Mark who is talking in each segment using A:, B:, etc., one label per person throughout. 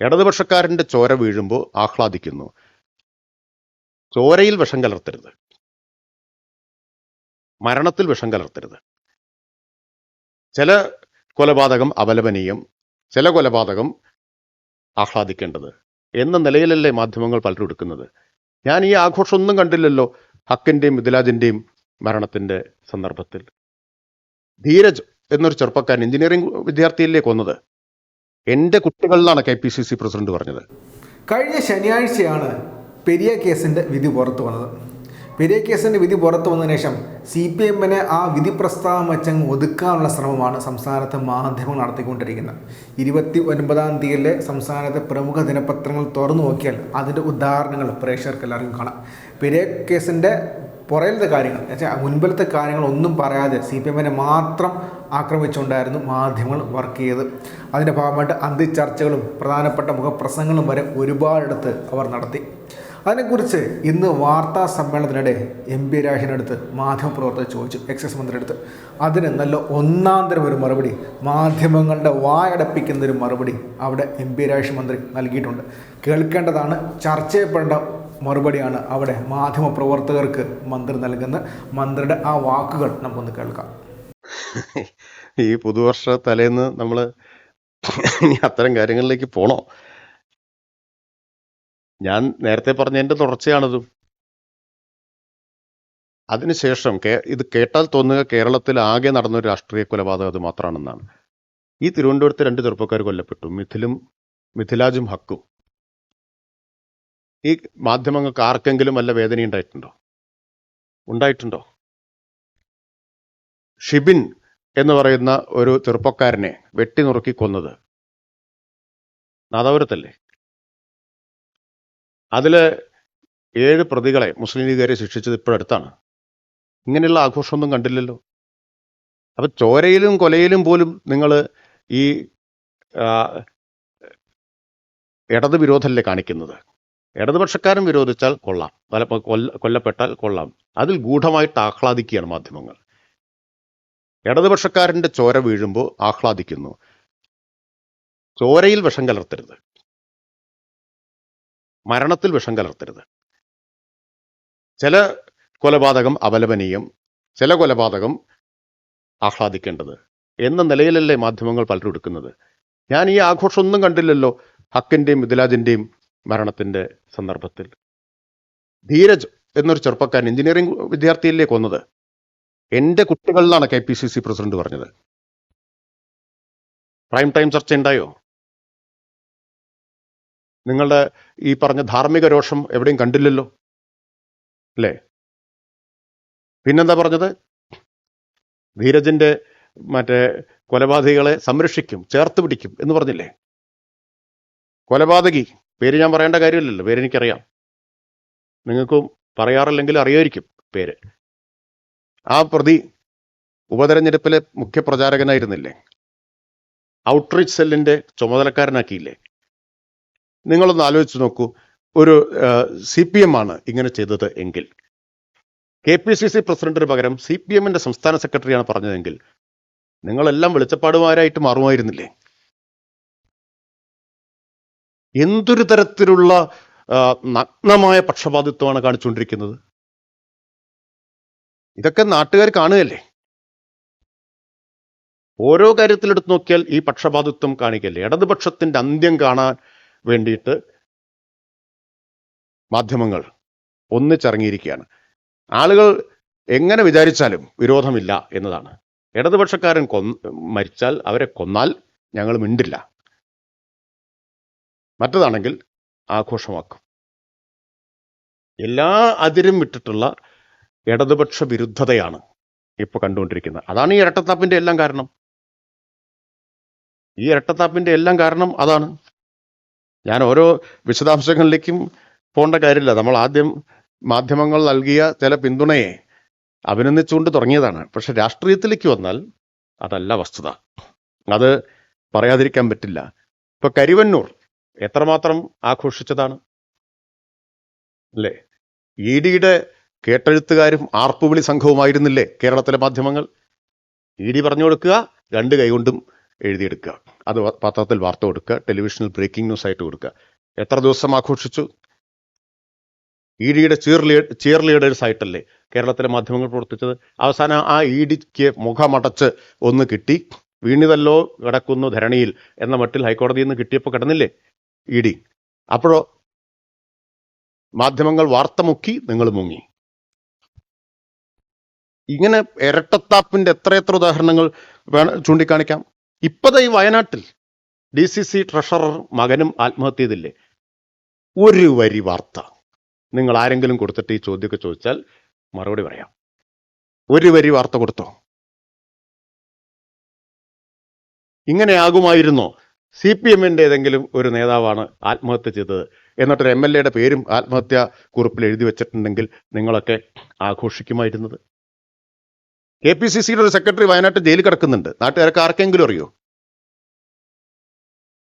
A: ഇടതുപക്ഷക്കാരന്റെ ചോര വീഴുമ്പോൾ ആഹ്ലാദിക്കുന്നു. ചോരയിൽ വിഷം കലർത്തരുത്. മരണത്തിൽ വിഷം കലർത്തരുത്. ചില കൊലപാതകം അപലപനീയം ചില കൊലപാതകം ആഹ്ലാദിക്കേണ്ടത് എന്ന നിലയിലല്ലേ മാധ്യമങ്ങൾ പലരും എടുക്കുന്നത്. ഞാൻ ഈ ആഘോഷം ഒന്നും കണ്ടില്ലല്ലോ ഹക്കിന്റെയും മിഥിലാജിന്റെയും മരണത്തിന്റെ സന്ദർഭത്തിൽ. ധീരജ് എന്നൊരു ചെറുപ്പക്കാരൻ എഞ്ചിനീയറിംഗ് വിദ്യാർത്ഥിയല്ലേ കൊന്നത്? എന്റെ കുട്ടികളിലാണ് K P C C president പറഞ്ഞത്.
B: കഴിഞ്ഞ ശനിയാഴ്ചയാണ് പെരിയ കേസിന്റെ വിധി പുറത്തു വന്നത്. പെരിയ കേസിന്റെ വിധി പുറത്തു വന്നതിന് ശേഷം സി പി എമ്മിനെ ആ വിധി പ്രസ്താവം വെച്ചങ്ങ് ഒതുക്കാനുള്ള ശ്രമമാണ് സംസ്ഥാനത്തെ മാധ്യമങ്ങൾ നടത്തിക്കൊണ്ടിരിക്കുന്നത്. ഇരുപത്തി ഒൻപതാം തീയതിയിലെ സംസ്ഥാനത്തെ പ്രമുഖ ദിനപത്രങ്ങൾ തുറന്നു നോക്കിയാൽ അതിന്റെ ഉദാഹരണങ്ങൾ പ്രേക്ഷകർക്ക് എല്ലാവർക്കും കാണാം. പെരിയ കേസിന്റെ പുറയിലത്തെ കാര്യങ്ങൾ എന്നുവെച്ചാൽ മുൻപിലത്തെ കാര്യങ്ങളൊന്നും പറയാതെ സി പി എമ്മിനെ മാത്രം ആക്രമിച്ചുകൊണ്ടായിരുന്നു മാധ്യമങ്ങൾ വർക്ക് ചെയ്ത് അതിന്റെ ഭാഗമായിട്ട് അന്ത്യചർച്ചകളും പ്രധാനപ്പെട്ട മുഖപ്രസംഗങ്ങളും വരെ ഒരുപാടിടത്ത് അവർ നടത്തി. അതിനെക്കുറിച്ച് ഇന്ന് വാർത്താ സമ്മേളനത്തിനിടെ എം പി രാഹിനടുത്ത് മാധ്യമപ്രവർത്തകർ ചോദിച്ചു എക്സൈസ് മന്ത്രിയുടെ അതിന് നല്ല ഒന്നാം തരം ഒരു മറുപടി മാധ്യമങ്ങളുടെ വായടപ്പിക്കുന്ന ഒരു മറുപടി അവിടെ എം പി രാജേഷ് മന്ത്രി നൽകിയിട്ടുണ്ട്. കേൾക്കേണ്ടതാണ് ചർച്ച ചെയ്യപ്പെടേണ്ട മറുപടിയാണ് അവിടെ മാധ്യമ പ്രവർത്തകർക്ക് മന്ത്രി നൽകുന്ന മന്ത്രിയുടെ ആ വാക്കുകൾ നമുക്കൊന്ന് കേൾക്കാം.
A: ഈ പുതുവർഷ തലേന്ന് നമ്മൾ ഇനി അത്തരം കാര്യങ്ങളിലേക്ക് പോണോ? ഞാൻ നേരത്തെ പറഞ്ഞതിന്റെ തുടർച്ചയാണിതും. അതിനുശേഷം കേ ഇത് കേട്ടാൽ തോന്നുക കേരളത്തിൽ ആകെ നടന്ന ഒരു രാഷ്ട്രീയ കൊലപാതകം അത് മാത്രമാണെന്നാണ്. ഈ തിരുവനന്തപുരത്ത് രണ്ട് ചെറുപ്പക്കാർ കൊല്ലപ്പെട്ടു. മിഥിലും മിഥിലാജും ഹക്കും. ഈ മാധ്യമങ്ങൾക്ക് ആർക്കെങ്കിലും വല്ല വേദന ഉണ്ടായിട്ടുണ്ടോ? ഉണ്ടായിട്ടുണ്ടോ? ഷിബിൻ എന്ന് പറയുന്ന ഒരു ചെറുപ്പക്കാരനെ വെട്ടി നുറുക്കി കൊന്നത്. നാദാപുരത്തല്ലേ? അതിൽ ഏഴ് പ്രതികളെ മുസ്ലിം ലീഗുകാരെ ശിക്ഷിച്ചത് ഇപ്പോഴടുത്താണ് ഇങ്ങനെയുള്ള ആഘോഷമൊന്നും കണ്ടില്ലല്ലോ. അപ്പൊ ചോരയിലും കൊലയിലും പോലും നിങ്ങൾ ഈ ഇടത് വിരോധമല്ലേ കാണിക്കുന്നത്? ഇടതുപക്ഷക്കാരൻ വിരോധിച്ചാൽ കൊള്ളാം. കൊല്ല കൊല്ലപ്പെട്ടാൽ കൊള്ളാം. അതിൽ ഗൂഢമായിട്ട് ആഹ്ലാദിക്കുകയാണ് മാധ്യമങ്ങൾ. ഇടതുപക്ഷക്കാരന്റെ ചോര വീഴുമ്പോൾ ആഹ്ലാദിക്കുന്നു. ചോരയിൽ വിഷം കലർത്തരുത്. മരണത്തിൽ വിഷം കലർത്തരുത്. ചില കൊലപാതകം അപലപനീയം ചില കൊലപാതകം ആഹ്ലാദിക്കേണ്ടത് എന്ന നിലയിലല്ലേ മാധ്യമങ്ങൾ പലരും എടുക്കുന്നത്. ഞാൻ ഈ ആഘോഷം ഒന്നും കണ്ടില്ലല്ലോ. ഹക്കിന്റെയും മിഥിലാജിന്റെയും മരണത്തിന്റെ സന്ദർഭത്തിൽ. ധീരജ് എന്നൊരു ചെറുപ്പക്കാരൻ എഞ്ചിനീയറിംഗ് വിദ്യാർത്ഥിയല്ലേ കൊന്നത് എന്റെ കുട്ടികളിലാണ് K P C C president പറഞ്ഞത്. പ്രൈം ടൈം ചർച്ച ഉണ്ടായോ നിങ്ങളുടെ ഈ പറഞ്ഞ ധാർമ്മിക രോഷം എവിടെയും കണ്ടില്ലല്ലോ? അല്ലേ? പിന്നെന്താ പറഞ്ഞത്? ധീരജിന്റെ മറ്റേ കൊലപാതകികളെ സംരക്ഷിക്കും ചേർത്ത് പിടിക്കും എന്ന് പറഞ്ഞില്ലേ? കൊലപാതകി പേര് ഞാൻ പറയേണ്ട കാര്യമില്ലല്ലോ. പേര് എനിക്കറിയാം. നിങ്ങൾക്കും പറയാറില്ലെങ്കിൽ അറിയായിരിക്കും പേര്. ആ പ്രതി ഉപതെരഞ്ഞെടുപ്പിലെ മുഖ്യ പ്രചാരകനായിരുന്നില്ലേ ഔട്ട്റീച്ച് സെല്ലിന്റെ ചുമതലക്കാരനാക്കിയില്ലേ? നിങ്ങളൊന്ന് ആലോചിച്ച് നോക്കൂ. ഒരു സി പി എം ആണ് ഇങ്ങനെ ചെയ്തത് എങ്കിൽ. കെ പി സി സി പ്രസിഡന്റിന് പകരം സി പി എമ്മിന്റെ സംസ്ഥാന സെക്രട്ടറിയാണ് പറഞ്ഞതെങ്കിൽ നിങ്ങളെല്ലാം വെളിച്ചപ്പാടുമാരായിട്ട് മാറുമായിരുന്നില്ലേ? എന്തൊരു തരത്തിലുള്ള നഗ്നമായ പക്ഷപാതിത്വമാണ് കാണിച്ചുകൊണ്ടിരിക്കുന്നത്? ഇതൊക്കെ നാട്ടുകാർ കാണുകയല്ലേ? ഓരോ കാര്യത്തിലെടുത്ത് നോക്കിയാൽ ഈ പക്ഷപാതിത്വം കാണിക്കല്ലേ? ഇടതുപക്ഷത്തിന്റെ അന്ത്യം കാണാൻ വേണ്ടിയിട്ട് മാധ്യമങ്ങൾ ഒന്നിച്ചിറങ്ങിയിരിക്കുകയാണ്. ആളുകൾ എങ്ങനെ വിചാരിച്ചാലും വിരോധമില്ല എന്നതാണ്. ഇടതുപക്ഷക്കാരൻ കൊ മരിച്ചാൽ അവരെ കൊന്നാൽ ഞങ്ങൾ മിണ്ടില്ല. മറ്റതാണെങ്കിൽ ആഘോഷമാക്കും. എല്ലാ അതിരും വിട്ടിട്ടുള്ള ഇടതുപക്ഷ വിരുദ്ധതയാണ് ഇപ്പോൾ കണ്ടുകൊണ്ടിരിക്കുന്നത്. അതാണ് ഈ ഇരട്ടത്താപ്പിന്റെ എല്ലാം കാരണം. ഈ ഇരട്ടത്താപ്പിന്റെ എല്ലാം കാരണം അതാണ്. ഞാൻ ഓരോ വിശദാംശങ്ങളിലേക്കും പോകേണ്ട കാര്യമില്ല. നമ്മൾ ആദ്യം മാധ്യമങ്ങൾ നൽകിയ ചില പിന്തുണയെ അഭിനന്ദിച്ചുകൊണ്ട് തുടങ്ങിയതാണ്. പക്ഷെ രാഷ്ട്രീയത്തിലേക്ക് വന്നാൽ അതല്ല വസ്തുത. അത് പറയാതിരിക്കാൻ പറ്റില്ല. ഇപ്പൊ കരിവന്നൂർ എത്രമാത്രം ആഘോഷിച്ചതാണ്? അല്ലേ ഇ ഡിയുടെ കേട്ടെഴുത്തുകാരും ആർപ്പുവിളി സംഘവുമായിരുന്നില്ലേ കേരളത്തിലെ മാധ്യമങ്ങൾ? ഇ ഡി പറഞ്ഞു കൊടുക്കുക രണ്ട് കൈകൊണ്ടും എഴുതിയെടുക്കുക. അത് പത്രത്തിൽ വാർത്ത കൊടുക്കുക ടെലിവിഷനിൽ ബ്രേക്കിംഗ് ന്യൂസ് ആയിട്ട് കൊടുക്കുക. എത്ര ദിവസം ആഘോഷിച്ചു? ഇ ഡിയുടെ ചിയർ ചിയർ ലീഡേഴ്സ് ആയിട്ടല്ലേ കേരളത്തിലെ മാധ്യമങ്ങൾ പ്രവർത്തിച്ചത്? അവസാനം ആ ഇ ഡിക്ക് മുഖമടച്ച് ഒന്ന് കിട്ടി. വീണിതല്ലോ കിടക്കുന്നു ധരണിയിൽ എന്ന മട്ടിൽ ഹൈക്കോടതിയിൽ നിന്ന് കിട്ടിയപ്പോൾ കിടന്നില്ലേ? E D അപ്പോഴോ? മാധ്യമങ്ങൾ വാർത്ത മുക്കി നിങ്ങൾ മുങ്ങി. ഇങ്ങനെ ഇരട്ടത്താപ്പിന്റെ എത്രയെത്ര ഉദാഹരണങ്ങൾ വേണം ചൂണ്ടിക്കാണിക്കാം. ഇപ്പത ഈ വയനാട്ടിൽ ഡി സി സി ട്രഷറർ മകനും ആത്മഹത്യ ചെയ്തില്ലേ ഒരു വരി വാർത്ത. നിങ്ങൾ ആരെങ്കിലും കൊടുത്തിട്ട് ഈ ചോദ്യമൊക്കെ ചോദിച്ചാൽ മറുപടി പറയാം. ഒരു വരി വാർത്ത കൊടുത്തോ? ഇങ്ങനെയാകുമായിരുന്നോ? സി പി എമ്മിന്റെ ഏതെങ്കിലും ഒരു നേതാവാണ് ആത്മഹത്യ ചെയ്തത്. എന്നിട്ടൊരു എം എൽ എയുടെ പേരും ആത്മഹത്യ കുറിപ്പിൽ എഴുതി വെച്ചിട്ടുണ്ടെങ്കിൽ നിങ്ങളൊക്കെ ആഘോഷിക്കുമായിരുന്നത്? കെ പി സി സിയുടെ ഒരു സെക്രട്ടറി വയനാട്ടിൽ ജയിലിൽ കിടക്കുന്നുണ്ട്. നാട്ടുകാർക്ക് ആർക്കെങ്കിലും അറിയോ?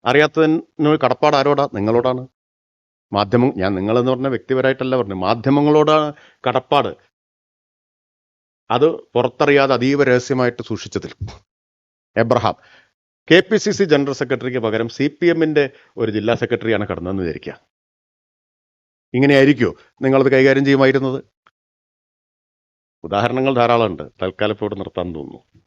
A: അറിയാത്തതിന് കടപ്പാട് ആരോടാ? നിങ്ങളോടാണ്. മാധ്യമം ഞാൻ നിങ്ങളെന്ന് പറഞ്ഞ വ്യക്തിപരമായിട്ടല്ല പറഞ്ഞു മാധ്യമങ്ങളോടാണ് കടപ്പാട്. അത് പുറത്തറിയാതെ അതീവ രഹസ്യമായിട്ട് സൂക്ഷിച്ചതിൽ. Abraham K P C C general സെക്രട്ടറിക്ക് പകരം സി പി എമ്മിന്റെ ഒരു ജില്ലാ സെക്രട്ടറിയാണ് കടന്നതെന്ന് വിചാരിക്കുക. ഇങ്ങനെയായിരിക്കുമോ നിങ്ങളത് കൈകാര്യം ചെയ്യുമായിരുന്നത്? ഉദാഹരണങ്ങൾ ധാരാളമുണ്ട്. തൽക്കാലം ഇപ്പോൾ നിർത്താൻ തോന്നുന്നു.